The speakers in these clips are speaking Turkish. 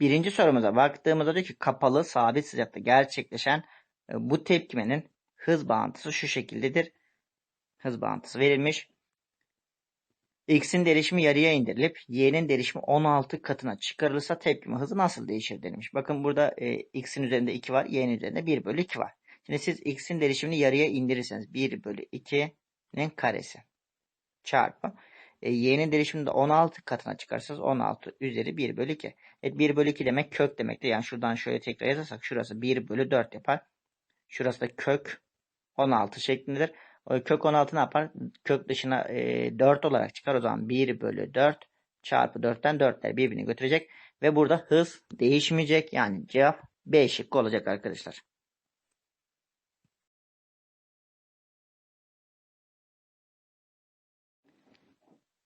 Birinci sorumuza baktığımızda diyor ki kapalı sabit sıcakta gerçekleşen e, bu tepkimenin hız bağıntısı şu şekildedir. Hız bağıntısı verilmiş. X'in derişimi yarıya indirilip Y'nin derişimi 16 katına çıkarılırsa tepkime hızı nasıl değişir denilmiş. Bakın burada e, X'in üzerinde 2 var, Y'nin üzerinde 1 bölü 2 var. Şimdi siz X'in derişimini yarıya indirirseniz 1 bölü 2'nin karesi çarpı. E, Y'nin derişimini de 16 katına çıkarsanız 16 üzeri 1 bölü 2. Evet 1 bölü 2 demek kök demektir. Yani şuradan şöyle tekrar yazarsak şurası 1 bölü 4 yapar. Şurası da kök 16 şeklindedir. O kök 16 ne yapar? Kök dışına e, 4 olarak çıkar. O zaman 1 bölü 4 çarpı 4'ten 4'ler birbirini götürecek. Ve burada hız değişmeyecek. Yani cevap B şıkkı olacak arkadaşlar.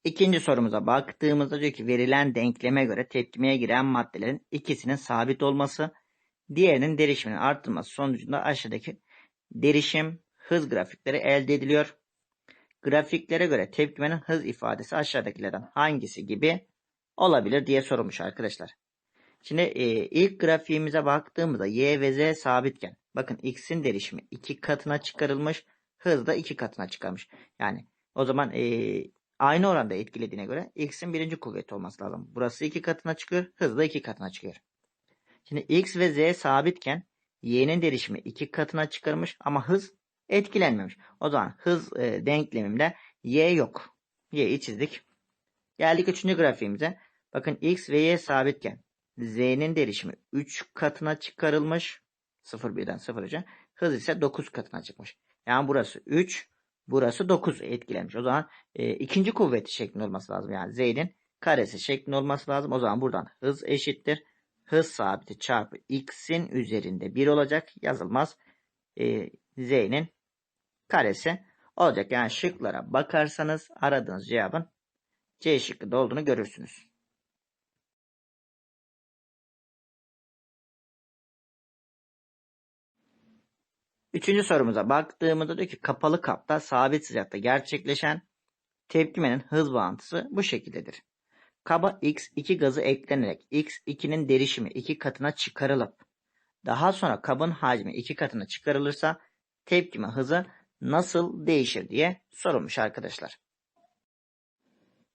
İkinci sorumuza baktığımızda diyor ki verilen denkleme göre tepkimeye giren maddelerin ikisinin sabit olması, diğerinin derişiminin arttırılması sonucunda aşağıdaki derişim hız grafikleri elde ediliyor. Grafiklere göre tepkimenin hız ifadesi aşağıdakilerden hangisi gibi olabilir diye sorulmuş arkadaşlar. Şimdi e, ilk grafiğimize baktığımızda y ve z sabitken bakın x'in derişimi 2 katına çıkarılmış, hız da 2 katına çıkarmış. Yani o zaman e, aynı oranda etkilediğine göre x'in birinci kuvveti olması lazım. Burası 2 katına çıkıyor, hız da 2 katına çıkıyor. Şimdi x ve z sabitken y'nin derişimi 2 katına çıkarmış ama hız etkilenmemiş. O zaman hız e, denklemimde y yok. y'yi çizdik. Geldik üçüncü grafiğimize. Bakın x ve y sabitken z'nin derişimi 3 katına çıkarılmış. 0 birden 0 3'e. Hız ise 9 katına çıkmış. Yani burası 3, burası 9 etkilenmiş. O zaman e, ikinci kuvveti şeklinde olması lazım. Yani z'nin karesi şeklinde olması lazım. O zaman buradan hız eşittir. Hız sabiti çarpı x'in üzerinde 1 olacak. Yazılmaz. E, z'nin karesi olacak. Yani şıklara bakarsanız aradığınız cevabın C şıkkında olduğunu görürsünüz. Üçüncü sorumuza baktığımızda diyor ki kapalı kapta sabit sıcakta gerçekleşen tepkimenin hız bağıntısı bu şekildedir. Kaba X2 gazı eklenerek X2'nin derişimi 2 katına çıkarılıp daha sonra kabın hacmi 2 katına çıkarılırsa tepkime hızı nasıl değişir diye sorulmuş arkadaşlar.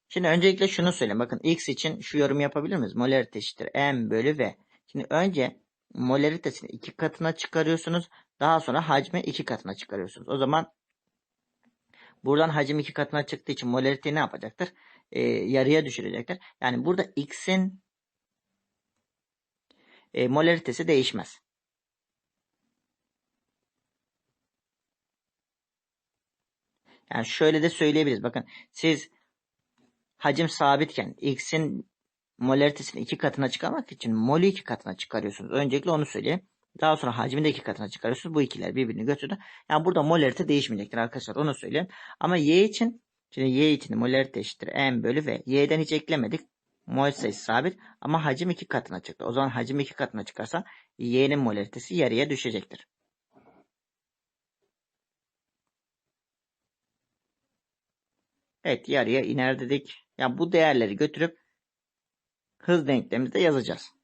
Şimdi öncelikle şunu söyleyeyim. Bakın X için şu yorum yapabilir miyiz? Molarite eşittir M bölü V. Şimdi önce molaritesini iki katına çıkarıyorsunuz. Daha sonra hacmi iki katına çıkarıyorsunuz. O zaman buradan hacim iki katına çıktığı için molarite ne yapacaktır? Ee, yarıya düşürecektir. Yani burada X'in e, molaritesi değişmez. Yani şöyle de söyleyebiliriz. Bakın siz hacim sabitken x'in molaritesini iki katına çıkarmak için molü iki katına çıkarıyorsunuz. Öncelikle onu söyleyeyim. Daha sonra hacmi de iki katına çıkarıyorsunuz. Bu ikiler birbirini götürdü. Yani burada molarite değişmeyecektir arkadaşlar. Onu söyleyeyim. Ama y için şimdi y için molarite eşittir m bölü v. y'den hiç eklemedik. Mol sayısı sabit ama hacim iki katına çıktı. O zaman hacim iki katına çıkarsa y'nin molaritesi yarıya düşecektir. Evet yarıya iner dedik. Yani bu değerleri götürüp hız denklemimizde yazacağız.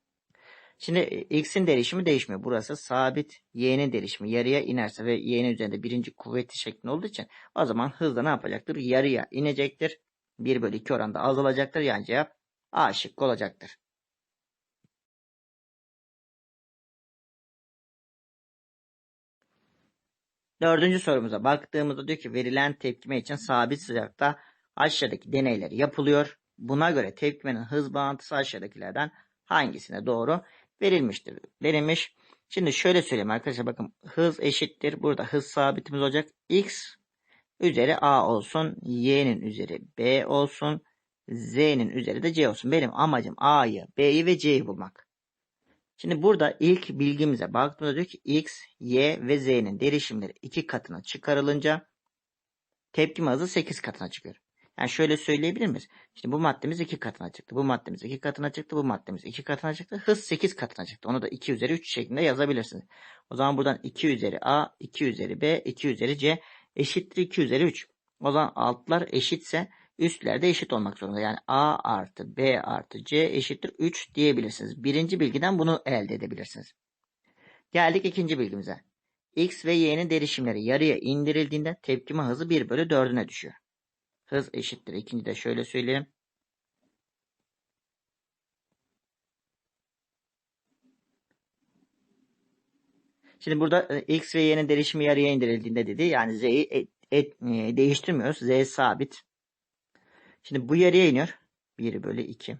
Şimdi e, x'in derişimi değişmiyor. Burası sabit. Y'nin derişimi yarıya inerse ve y'nin üzerinde birinci kuvveti şeklinde olduğu için o zaman hızda ne yapacaktır? Yarıya inecektir. 1 bölü 2 oranda azalacaktır. Yani cevap A şıkkı olacaktır. Dördüncü sorumuza baktığımızda diyor ki verilen tepkime için sabit sıcakta aşağıdaki deneyler yapılıyor. Buna göre tepkimenin hız bağıntısı aşağıdakilerden hangisine doğru verilmiştir? Verilmiş. Şimdi şöyle söyleyeyim arkadaşlar bakın hız eşittir. Burada hız sabitimiz olacak. X üzeri A olsun. Y'nin üzeri B olsun. Z'nin üzeri de C olsun. Benim amacım A'yı, B'yi ve C'yi bulmak. Şimdi burada ilk bilgimize baktığımızda diyor ki X, Y ve Z'nin derişimleri iki katına çıkarılınca tepkime hızı 8 katına çıkıyor. Yani şöyle söyleyebilir miyiz? Şimdi bu maddemiz 2 katına çıktı. Bu maddemiz 2 katına çıktı. Bu maddemiz 2 katına çıktı. Hız 8 katına çıktı. Onu da 2 üzeri 3 şeklinde yazabilirsiniz. O zaman buradan 2 üzeri A, 2 üzeri B, 2 üzeri C eşittir 2 üzeri 3. O zaman altlar eşitse Üstlerde eşit olmak zorunda. Yani A artı B artı C eşittir 3 diyebilirsiniz. Birinci bilgiden bunu elde edebilirsiniz. Geldik ikinci bilgimize. X ve Y'nin derişimleri yarıya indirildiğinde tepkime hızı 1 bölü 4'üne düşüyor. Hız eşittir. İkinci de şöyle söyleyelim. Şimdi burada e, X ve Y'nin derişimi yarıya indirildiğinde dedi. Yani Z'yi et, e, değiştirmiyoruz. Z sabit. Şimdi bu yarıya iniyor. 1 bölü 2.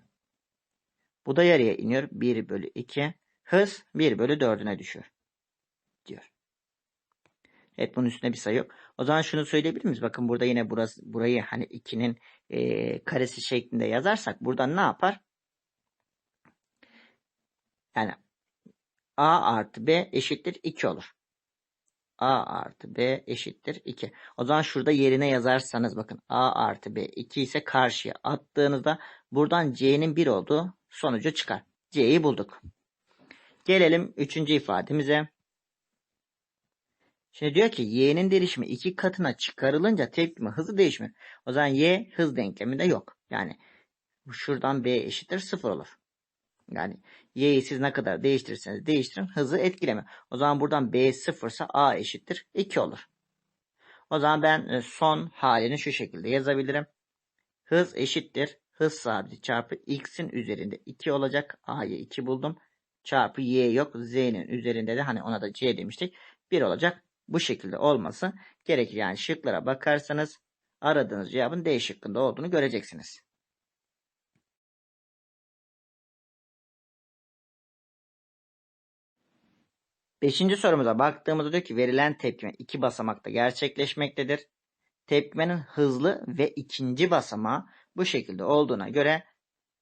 Bu da yarıya iniyor. 1 bölü 2. Hız 1 bölü 4'üne düşüyor. Diyor. Evet bunun üstüne bir sayı yok. O zaman şunu söyleyebilir miyiz? Bakın burada yine burası, burayı hani 2'nin e, karesi şeklinde yazarsak buradan ne yapar? Yani A artı B eşittir 2 olur. A artı B eşittir 2. O zaman şurada yerine yazarsanız bakın A artı B 2 ise karşıya attığınızda buradan C'nin 1 olduğu sonucu çıkar. C'yi bulduk. Gelelim üçüncü ifademize. Şimdi diyor ki y'nin derişimi iki katına çıkarılınca tepkime hızı değişmiyor. O zaman y hız denkleminde yok. Yani şuradan b eşittir 0 olur. Yani y'yi siz ne kadar değiştirirseniz değiştirin hızı etkilemiyor. O zaman buradan b 0 ise a eşittir 2 olur. O zaman ben e, son halini şu şekilde yazabilirim. Hız eşittir. Hız sabiti çarpı x'in üzerinde 2 olacak. a'yı 2 buldum. Çarpı y yok. z'nin üzerinde de hani ona da c demiştik. 1 olacak. Bu şekilde olması gerekir. Yani şıklara bakarsanız aradığınız cevabın D şıkkında olduğunu göreceksiniz. Beşinci sorumuza baktığımızda diyor ki verilen tepkime iki basamakta gerçekleşmektedir. Tepkimenin hızlı ve ikinci basamağı bu şekilde olduğuna göre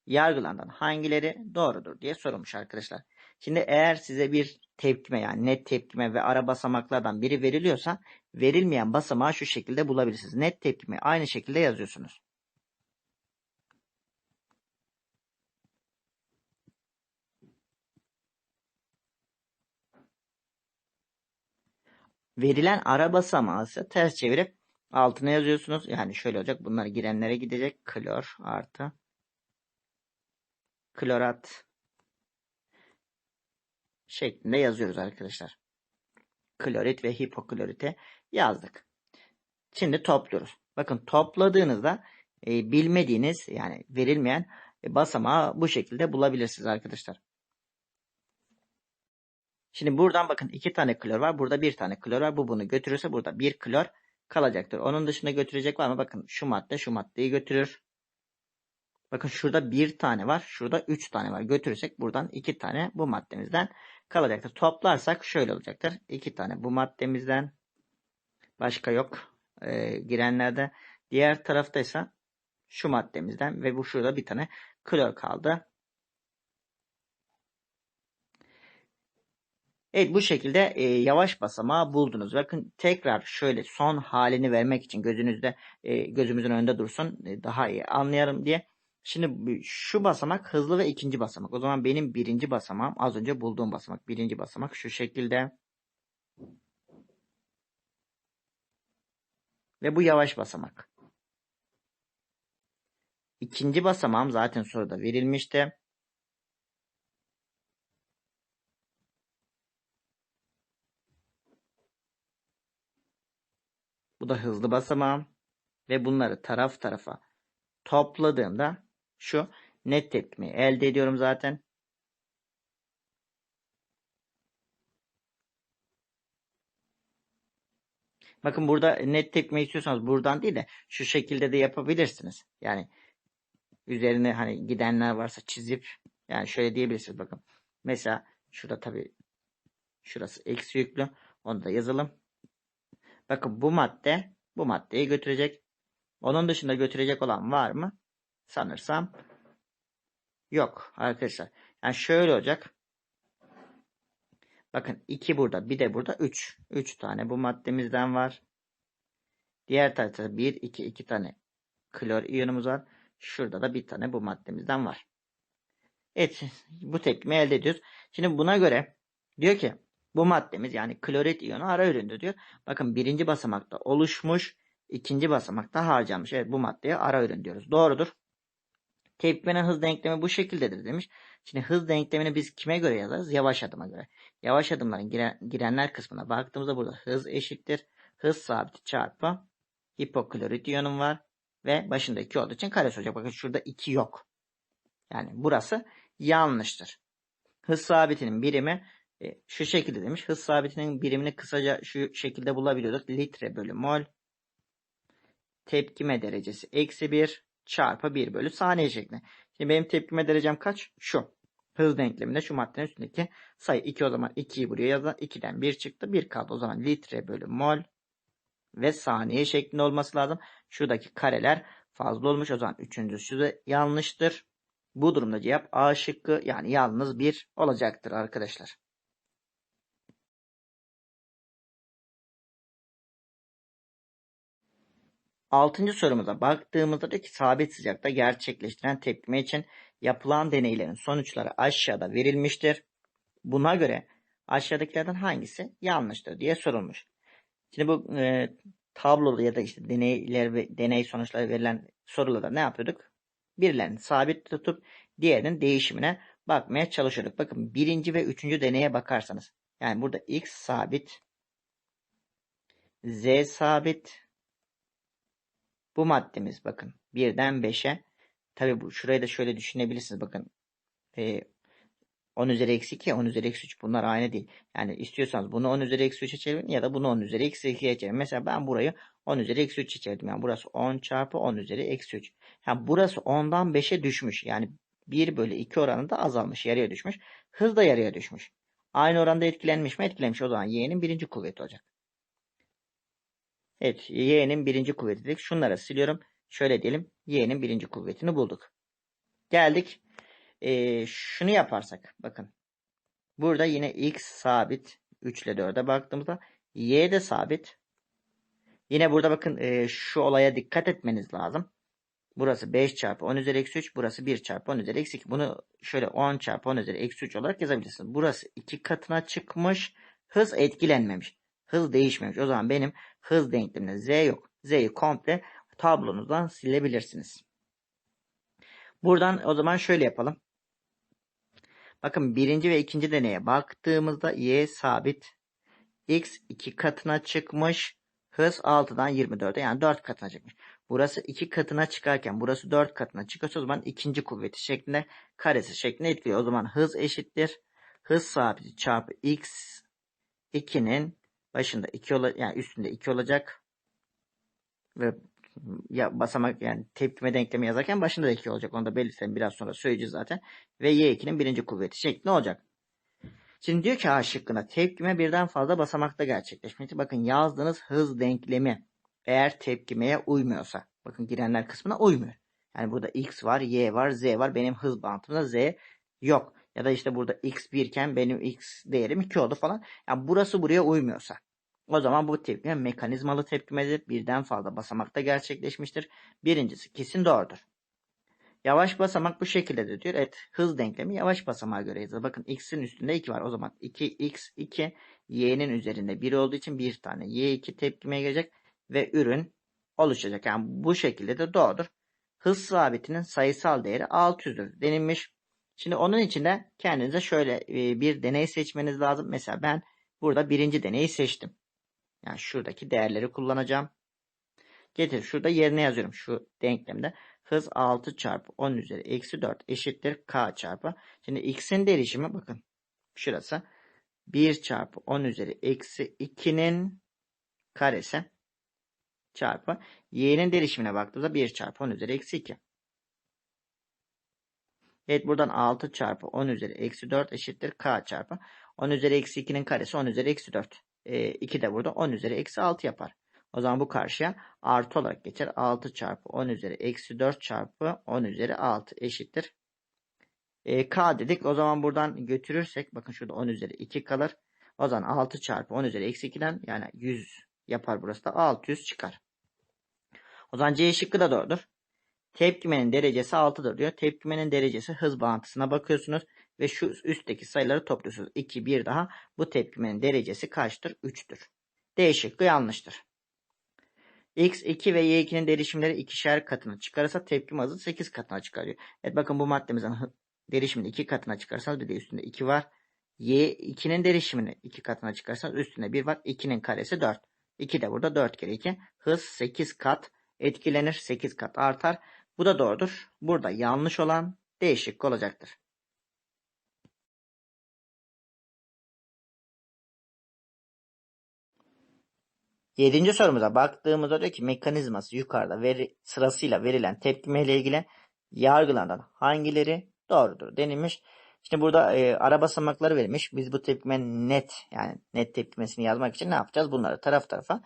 yargılanan hangileri doğrudur diye sorulmuş arkadaşlar. Şimdi eğer size bir tepkime yani net tepkime ve ara basamaklardan biri veriliyorsa verilmeyen basamağı şu şekilde bulabilirsiniz. Net tepkime aynı şekilde yazıyorsunuz. Verilen ara basamağı ise ters çevirip altına yazıyorsunuz. Yani şöyle olacak. Bunlar girenlere gidecek. Klor artı klorat şeklinde yazıyoruz arkadaşlar. Klorit ve hipoklorite yazdık. Şimdi topluyoruz. Bakın topladığınızda e, bilmediğiniz yani verilmeyen e, basamağı bu şekilde bulabilirsiniz arkadaşlar. Şimdi buradan bakın iki tane klor var. Burada bir tane klor var. Bu bunu götürürse burada bir klor kalacaktır. Onun dışında götürecek var mı? Bakın şu madde şu maddeyi götürür. Bakın şurada bir tane var. Şurada üç tane var. Götürürsek buradan iki tane bu maddemizden kalacaktır. Toplarsak şöyle olacaktır. İki tane bu maddemizden başka yok e, girenlerde. Diğer tarafta ise şu maddemizden ve bu şurada bir tane klor kaldı. Evet bu şekilde e, yavaş basamağı buldunuz. Bakın tekrar şöyle son halini vermek için gözünüzde e, gözümüzün önünde dursun e, daha iyi anlayalım diye Şimdi şu basamak hızlı ve ikinci basamak. O zaman benim birinci basamağım az önce bulduğum basamak. Birinci basamak şu şekilde. Ve bu yavaş basamak. İkinci basamağım zaten soruda verilmişti. Bu da hızlı basamağım. Ve bunları taraf tarafa topladığımda şu net tepkimi elde ediyorum zaten. Bakın burada net tepkime istiyorsanız buradan değil de şu şekilde de yapabilirsiniz. Yani üzerine hani gidenler varsa çizip yani şöyle diyebilirsiniz bakın. Mesela şurada tabi şurası eksi yüklü. Onu da yazalım. Bakın bu madde bu maddeyi götürecek. Onun dışında götürecek olan var mı? Sanırsam yok arkadaşlar. Yani şöyle olacak. Bakın 2 burada bir de burada 3. 3 tane bu maddemizden var. Diğer tarafta 1, 2, 2 tane klor iyonumuz var. Şurada da bir tane bu maddemizden var. Evet bu tepkimi elde ediyoruz. Şimdi buna göre diyor ki bu maddemiz yani klorit iyonu ara üründür diyor. Bakın birinci basamakta oluşmuş. ikinci basamakta harcanmış. Evet bu maddeye ara ürün diyoruz. Doğrudur. Tepkimenin hız denklemi bu şekildedir demiş. Şimdi hız denklemini biz kime göre yazarız? Yavaş adıma göre. Yavaş adımların giren, girenler kısmına baktığımızda burada hız eşittir. Hız sabiti çarpı hipoklorit iyonum var. Ve başında 2 olduğu için karesi olacak. Bakın şurada 2 yok. Yani burası yanlıştır. Hız sabitinin birimi e, şu şekilde demiş. Hız sabitinin birimini kısaca şu şekilde bulabiliyorduk. Litre bölü mol tepkime derecesi eksi 1 çarpı 1 bölü saniye şeklinde. Şimdi benim tepkime derecem kaç? Şu. Hız denkleminde şu maddenin üstündeki sayı 2 o zaman 2'yi buraya yazan 2'den 1 çıktı. 1 kaldı. O zaman litre bölü mol ve saniye şeklinde olması lazım. Şuradaki kareler fazla olmuş. O zaman üçüncüsü de yanlıştır. Bu durumda cevap A şıkkı yani yalnız 1 olacaktır arkadaşlar. Altıncı sorumuza baktığımızda diyor ki sabit sıcakta gerçekleştiren tepkime için yapılan deneylerin sonuçları aşağıda verilmiştir. Buna göre aşağıdakilerden hangisi yanlıştır diye sorulmuş. Şimdi bu e, tabloda ya da işte deneyler ve deney sonuçları verilen sorularda ne yapıyorduk? Birilerini sabit tutup diğerinin değişimine bakmaya çalışıyorduk. Bakın birinci ve üçüncü deneye bakarsanız. Yani burada x sabit, z sabit, bu maddemiz bakın birden 5'e tabi bu şurayı da şöyle düşünebilirsiniz bakın e, 10 üzeri eksi 2 10 üzeri eksi 3 bunlar aynı değil. Yani istiyorsanız bunu 10 üzeri eksi 3'e çevirin ya da bunu 10 üzeri eksi 2'ye çevirin. Mesela ben burayı 10 üzeri eksi 3'e çevirdim. Yani burası 10 çarpı 10 üzeri eksi 3. Yani burası 10'dan 5'e düşmüş. Yani 1 bölü 2 oranında azalmış. Yarıya düşmüş. Hız da yarıya düşmüş. Aynı oranda etkilenmiş mi? Etkilenmiş. O zaman y'nin birinci kuvveti olacak. Evet y'nin birinci kuvveti dedik. Şunları siliyorum. Şöyle diyelim. y'nin birinci kuvvetini bulduk. Geldik. Ee, şunu yaparsak. Bakın. Burada yine x sabit. 3 ile 4'e baktığımızda y de sabit. Yine burada bakın e, şu olaya dikkat etmeniz lazım. Burası 5 çarpı 10 üzeri eksi 3. Burası 1 çarpı 10 üzeri eksi 2. Bunu şöyle 10 çarpı 10 üzeri eksi 3 olarak yazabilirsiniz. Burası 2 katına çıkmış. Hız etkilenmemiş. Hız değişmemiş. O zaman benim hız denkleminde z yok. Z'yi komple tablonuzdan silebilirsiniz. Buradan o zaman şöyle yapalım. Bakın birinci ve ikinci deneye baktığımızda y sabit. x 2 katına çıkmış. Hız 6'dan 24'e yani 4 katına çıkmış. Burası 2 katına çıkarken burası 4 katına çıkıyorsa o zaman ikinci kuvveti şeklinde karesi şeklinde etkiliyor. O zaman hız eşittir. Hız sabiti çarpı x 2'nin başında 2 olacak yani üstünde 2 olacak. Ve ya basamak yani tepkime denklemi yazarken başında da 2 olacak. Onu da belirtelim biraz sonra söyleyeceğiz zaten. Ve y2'nin birinci kuvveti şeklinde olacak. Şimdi diyor ki A şıkkına tepkime birden fazla basamakta gerçekleşmekte. Bakın yazdığınız hız denklemi eğer tepkimeye uymuyorsa. Bakın girenler kısmına uymuyor. Yani burada x var, y var, z var. Benim hız bantımda z yok. Ya da işte burada x 1 iken benim x değerim 2 oldu falan. Yani burası buraya uymuyorsa. O zaman bu tepkime mekanizmalı tepkimedir. Birden fazla basamakta gerçekleşmiştir. Birincisi kesin doğrudur. Yavaş basamak bu şekilde de diyor. Evet hız denklemi yavaş basamağa göre yazılır. Bakın x'in üstünde 2 var. O zaman 2x2 y'nin üzerinde 1 olduğu için bir tane y2 tepkimeye gelecek ve ürün oluşacak. Yani bu şekilde de doğrudur. Hız sabitinin sayısal değeri 600'dür denilmiş. Şimdi onun için de kendinize şöyle e, bir deney seçmeniz lazım. Mesela ben burada birinci deneyi seçtim. Yani şuradaki değerleri kullanacağım. Getir şurada yerine yazıyorum şu denklemde. Hız 6 çarpı 10 üzeri eksi 4 eşittir k çarpı. Şimdi x'in derişimi bakın. Şurası 1 çarpı 10 üzeri eksi 2'nin karesi çarpı y'nin derişimine baktığımızda 1 çarpı 10 üzeri eksi 2. Evet buradan 6 çarpı 10 üzeri eksi 4 eşittir k çarpı 10 üzeri eksi 2'nin karesi 10 üzeri eksi 4. E, 2 de burada 10 üzeri eksi 6 yapar. O zaman bu karşıya artı olarak geçer. 6 çarpı 10 üzeri eksi 4 çarpı 10 üzeri 6 eşittir. E, k dedik. O zaman buradan götürürsek bakın şurada 10 üzeri 2 kalır. O zaman 6 çarpı 10 üzeri eksi 2'den yani 100 yapar burası da 600 çıkar. O zaman C şıkkı da doğrudur. Tepkimenin derecesi 6'dır diyor. Tepkimenin derecesi hız bağıntısına bakıyorsunuz ve şu üstteki sayıları topluyorsunuz. 2 bir daha bu tepkimenin derecesi kaçtır? 3'tür. D şıkkı yanlıştır. X2 ve Y2'nin derişimleri ikişer katına çıkarırsa tepkime hızı 8 katına çıkarıyor. Evet bakın bu maddemizin derişimini 2 katına çıkarsanız bir de üstünde 2 var. Y2'nin derişimini 2 katına çıkarsanız üstünde 1 var. 2'nin karesi 4. 2 de burada 4 kere 2. Hız 8 kat etkilenir. 8 kat artar. Bu da doğrudur. Burada yanlış olan değişik olacaktır. Yedinci sorumuza baktığımızda diyor ki mekanizması yukarıda veri, sırasıyla verilen tepkime ile ilgili yargılardan hangileri doğrudur denilmiş. Şimdi burada e, ara basamakları verilmiş. Biz bu tepkime net yani net tepkimesini yazmak için ne yapacağız? Bunları taraf tarafa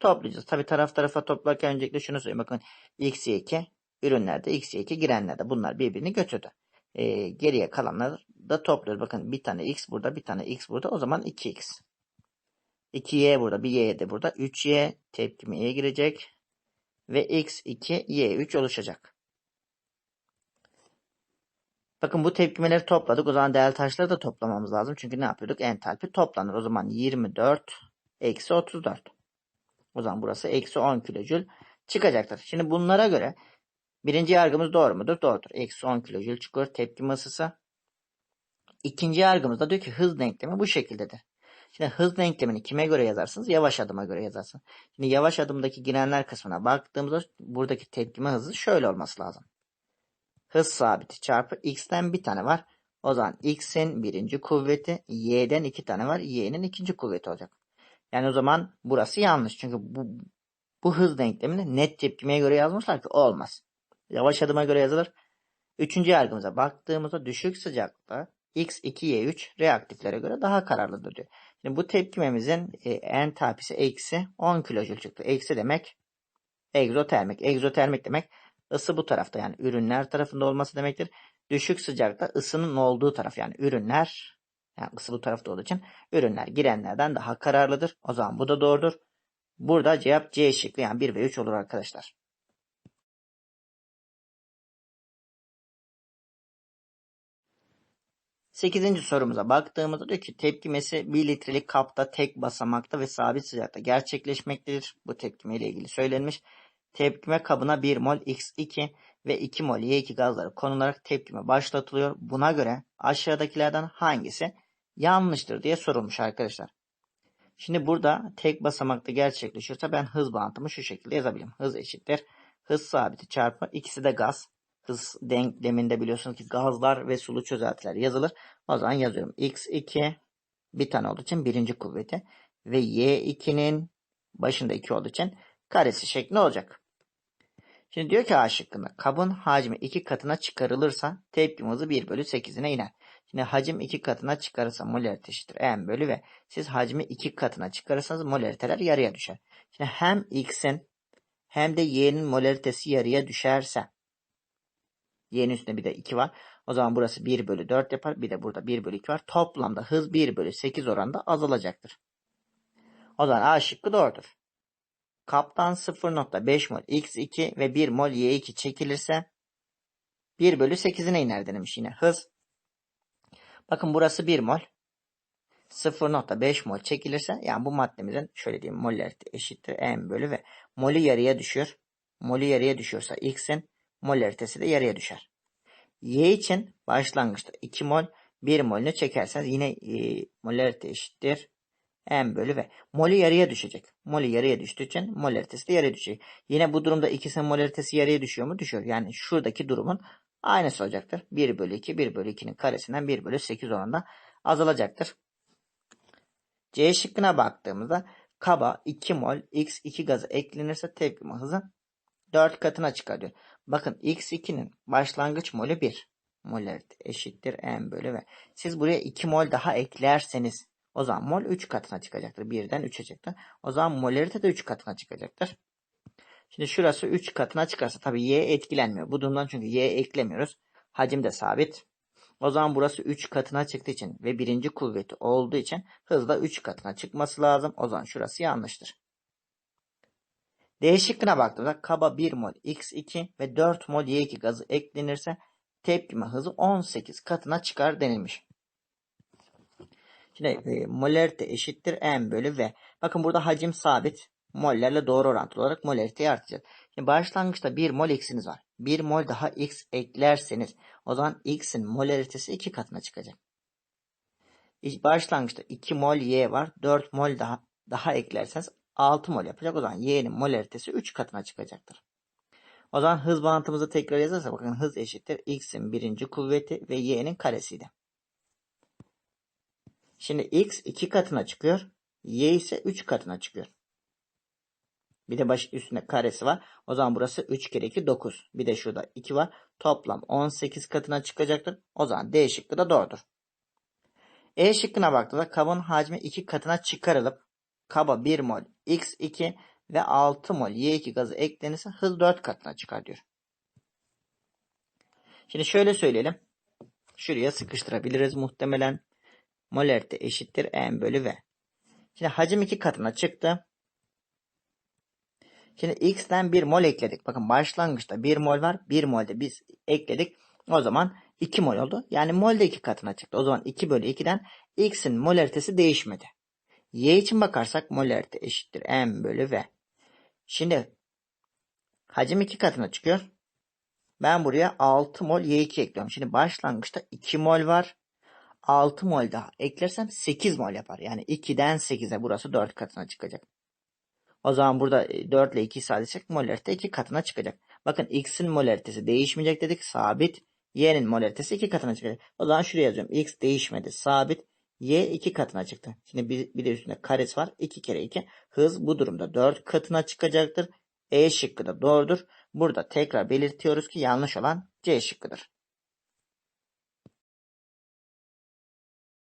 toplayacağız. Tabi taraf tarafa toplarken öncelikle şunu söyleyeyim. Bakın x, y2 ürünlerde x, y2 girenlerde bunlar birbirini götürdü. E, geriye kalanları da topluyoruz. Bakın bir tane x burada bir tane x burada o zaman 2x. 2y burada, bir y de burada. 3y tepkimeye girecek. Ve x2, y3 oluşacak. Bakın bu tepkimeleri topladık. O zaman değerli taşları da toplamamız lazım. Çünkü ne yapıyorduk? Entalpi toplanır. O zaman 24 eksi 34. O zaman burası eksi 10 kilojül çıkacaktır. Şimdi bunlara göre birinci yargımız doğru mudur? Doğrudur. Eksi 10 kilojül çıkıyor tepkime ısısı. İkinci yargımızda diyor ki hız denklemi bu şekildedir. Şimdi hız denklemini kime göre yazarsınız? Yavaş adıma göre yazarsınız. Şimdi yavaş adımdaki girenler kısmına baktığımızda buradaki tepkime hızı şöyle olması lazım. Hız sabiti çarpı x'ten bir tane var. O zaman x'in birinci kuvveti, y'den iki tane var. y'nin ikinci kuvveti olacak. Yani o zaman burası yanlış. Çünkü bu, bu hız denklemini net tepkimeye göre yazmışlar ki olmaz. Yavaş adıma göre yazılır. Üçüncü yargımıza baktığımızda düşük sıcaklıkta X2Y3 reaktiflere göre daha kararlıdır diyor. Şimdi bu tepkimemizin e, entalpisi eksi 10 kilojül çıktı. Eksi demek egzotermik. Egzotermik demek ısı bu tarafta yani ürünler tarafında olması demektir. Düşük sıcakta ısının olduğu taraf yani ürünler yani ısı bu tarafta olduğu için ürünler girenlerden daha kararlıdır. O zaman bu da doğrudur. Burada cevap C şıkkı yani 1 ve 3 olur arkadaşlar. 8. sorumuza baktığımızda diyor ki tepkimesi 1 litrelik kapta tek basamakta ve sabit sıcakta gerçekleşmektedir. Bu tepkime ile ilgili söylenmiş. Tepkime kabına 1 mol X2 ve 2 mol Y2 gazları konularak tepkime başlatılıyor. Buna göre aşağıdakilerden hangisi yanlıştır diye sorulmuş arkadaşlar. Şimdi burada tek basamakta gerçekleşiyorsa ben hız bağıntımı şu şekilde yazabilirim. Hız eşittir. Hız sabiti çarpı ikisi de gaz hız denkleminde biliyorsunuz ki gazlar ve sulu çözeltiler yazılır. O zaman yazıyorum. X2 bir tane olduğu için birinci kuvveti ve Y2'nin başında 2 olduğu için karesi şeklinde olacak. Şimdi diyor ki A şıkkında kabın hacmi 2 katına çıkarılırsa tepkim hızı 1 bölü 8'ine iner. Şimdi hacim 2 katına çıkarırsa molarite eşittir M bölü ve siz hacmi 2 katına çıkarırsanız molariteler yarıya düşer. Şimdi hem X'in hem de Y'nin molaritesi yarıya düşerse Y'nin üstünde bir de 2 var. O zaman burası 1 bölü 4 yapar. Bir de burada 1 bölü 2 var. Toplamda hız 1 bölü 8 oranında azalacaktır. O zaman A şıkkı doğrudur. Kaptan 0.5 mol X2 ve 1 mol Y2 çekilirse 1 bölü 8'ine iner denilmiş yine hız. Bakın burası 1 mol. 0.5 mol çekilirse yani bu maddemizin şöyle diyeyim molarite eşittir M bölü ve molü yarıya düşüyor. Molü yarıya düşüyorsa X'in molaritesi de yarıya düşer. Y için başlangıçta 2 mol 1 molünü çekerseniz yine e, molarite eşittir. M bölü ve molü yarıya düşecek. Molü yarıya düştüğü için molaritesi de yarıya düşecek. Yine bu durumda ikisinin molaritesi yarıya düşüyor mu? Düşüyor. Yani şuradaki durumun aynısı olacaktır. 1 bölü 2, 1 bölü 2'nin karesinden 1 bölü 8 oranında azalacaktır. C şıkkına baktığımızda kaba 2 mol X2 gazı eklenirse tepkime hızı 4 katına çıkar diyor. Bakın x2'nin başlangıç molü 1. Molarite eşittir m bölü v. Siz buraya 2 mol daha eklerseniz o zaman mol 3 katına çıkacaktır. 1'den 3'e çıktı. O zaman molarite de 3 katına çıkacaktır. Şimdi şurası 3 katına çıkarsa tabii y etkilenmiyor. Bu durumdan çünkü y eklemiyoruz. Hacim de sabit. O zaman burası 3 katına çıktığı için ve birinci kuvveti olduğu için hızla 3 katına çıkması lazım. O zaman şurası yanlıştır. D şıkkına baktığımızda kaba 1 mol X2 ve 4 mol Y2 gazı eklenirse tepkime hızı 18 katına çıkar denilmiş. Şimdi e, molarite eşittir M bölü V. Bakın burada hacim sabit. mollerle doğru orantılı olarak molariteyi artacağız. Şimdi başlangıçta 1 mol x'iniz var. 1 mol daha x eklerseniz o zaman x'in molaritesi 2 katına çıkacak. Başlangıçta 2 mol y var. 4 mol daha daha eklerseniz 6 mol yapacak. O zaman y'nin molaritesi 3 katına çıkacaktır. O zaman hız bağıntımızı tekrar yazarsak bakın hız eşittir x'in birinci kuvveti ve y'nin karesiydi. Şimdi x 2 katına çıkıyor. Y ise 3 katına çıkıyor. Bir de baş üstünde karesi var. O zaman burası 3 kere 2 9. Bir de şurada 2 var. Toplam 18 katına çıkacaktır. O zaman D şıkkı da doğrudur. E şıkkına baktığında kabın hacmi 2 katına çıkarılıp kaba 1 mol X2 ve 6 mol Y2 gazı eklenirse hız 4 katına çıkar diyor. Şimdi şöyle söyleyelim. Şuraya sıkıştırabiliriz muhtemelen. Molarite eşittir M bölü V. Şimdi hacim 2 katına çıktı. Şimdi X'ten 1 mol ekledik. Bakın başlangıçta 1 mol var. 1 molde biz ekledik. O zaman 2 mol oldu. Yani mol de 2 katına çıktı. O zaman 2 bölü 2'den X'in molaritesi değişmedi. Y için bakarsak molarite eşittir M bölü V. Şimdi hacim 2 katına çıkıyor. Ben buraya 6 mol Y2 ekliyorum. Şimdi başlangıçta 2 mol var. 6 mol daha eklersem 8 mol yapar. Yani 2'den 8'e burası 4 katına çıkacak. O zaman burada 4 ile 2'yi sadeleşecek molarite 2 katına çıkacak. Bakın x'in molaritesi değişmeyecek dedik. Sabit. Y'nin molaritesi 2 katına çıkacak. O zaman şuraya yazıyorum. x değişmedi. Sabit. Y 2 katına çıktı. Şimdi bir, bir de üstünde karesi var. 2 kere 2. Hız bu durumda 4 katına çıkacaktır. E şıkkı da doğrudur. Burada tekrar belirtiyoruz ki yanlış olan C şıkkıdır.